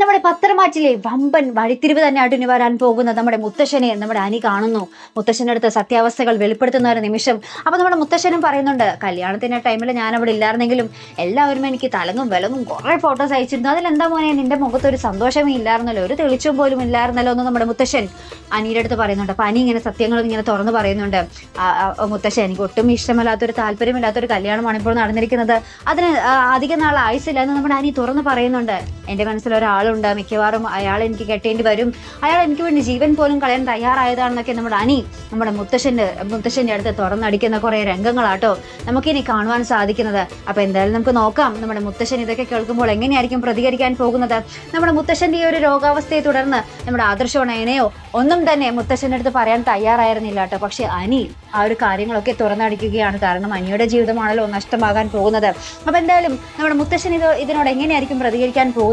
നമ്മുടെ പത്രമാറ്റിലെ വമ്പൻ വഴിത്തിരിവ് തന്നെയായിട്ട് ഇനി വരാൻ പോകുന്ന നമ്മുടെ മുത്തശ്ശനെ നമ്മുടെ അനി കാണുന്നു. മുത്തശ്ശന്റെ അടുത്ത് സത്യാവസ്ഥകൾ വെളിപ്പെടുത്തുന്ന ഒരു നിമിഷം. അപ്പൊ നമ്മുടെ മുത്തശ്ശനും പറയുന്നുണ്ട് കല്യാണത്തിന്റെ ടൈമിൽ ഞാൻ അവിടെ ഇല്ലായിരുന്നെങ്കിലും എല്ലാവരും എനിക്ക് തലങ്ങും വിലങ്ങും കുറെ ഫോട്ടോസ് അയച്ചിരുന്നു. അതിലെന്താ മോനെ നിന്റെ മുഖത്ത് ഒരു സന്തോഷമേ ഇല്ലായിരുന്നല്ലോ ഒരു തെളിച്ചും പോലും ഇല്ലായിരുന്നല്ലോ എന്ന് നമ്മുടെ മുത്തശ്ശൻ അനിയുടെ അടുത്ത് പറയുന്നുണ്ട്. അപ്പൊ അനി ഇങ്ങനെ സത്യങ്ങളും ഇങ്ങനെ തുറന്ന് പറയുന്നുണ്ട്. മുത്തശ്ശൻ എനിക്ക് ഒട്ടും ഇഷ്ടമല്ലാത്തൊരു താല്പര്യമില്ലാത്തൊരു കല്യാണമാണ് ഇപ്പോൾ നടന്നിരിക്കുന്നത്. അതിന് അധിക നാൾ ആയുസില്ല എന്ന് നമ്മുടെ അനി തുറന്ന് പറയുന്നുണ്ട്. എന്റെ മനസ്സിൽ ഒരാളുണ്ട് മിക്കവാറും അയാൾ എനിക്ക് കെട്ടേണ്ടി വരും. അയാൾ എനിക്ക് വേണ്ടി ജീവൻ പോലും കളയാൻ തയ്യാറായതാണെന്നൊക്കെ നമ്മുടെ അനി നമ്മുടെ മുത്തശ്ശന്റെ മുത്തശ്ശന്റെ അടുത്ത് തുറന്നടിക്കുന്ന കുറേ രംഗങ്ങളാട്ടോ നമുക്കിനി കാണുവാൻ സാധിക്കുന്നത്. അപ്പോൾ എന്തായാലും നമുക്ക് നോക്കാം നമ്മുടെ മുത്തശ്ശൻ ഇതൊക്കെ കേൾക്കുമ്പോൾ എങ്ങനെയായിരിക്കും പ്രതികരിക്കാൻ പോകുന്നത്. നമ്മുടെ മുത്തശ്ശന്റെ ഈ ഒരു രോഗാവസ്ഥയെ തുടർന്ന് നമ്മുടെ ആദർശോ നയനയോ ഒന്നും തന്നെ മുത്തശ്ശന്റെ അടുത്ത് പറയാൻ തയ്യാറായിരുന്നില്ല കേട്ടോ. പക്ഷേ അനി ആ ഒരു കാര്യങ്ങളൊക്കെ തുറന്നടിക്കുകയാണ് കാരണം അനിയുടെ ജീവിതമാണല്ലോ നഷ്ടമാകാൻ പോകുന്നത്. അപ്പോൾ എന്തായാലും നമ്മുടെ മുത്തശ്ശൻ ഇത് ഇതിനോട് എങ്ങനെയായിരിക്കും പ്രതികരിക്കാൻ പോകുന്നത്?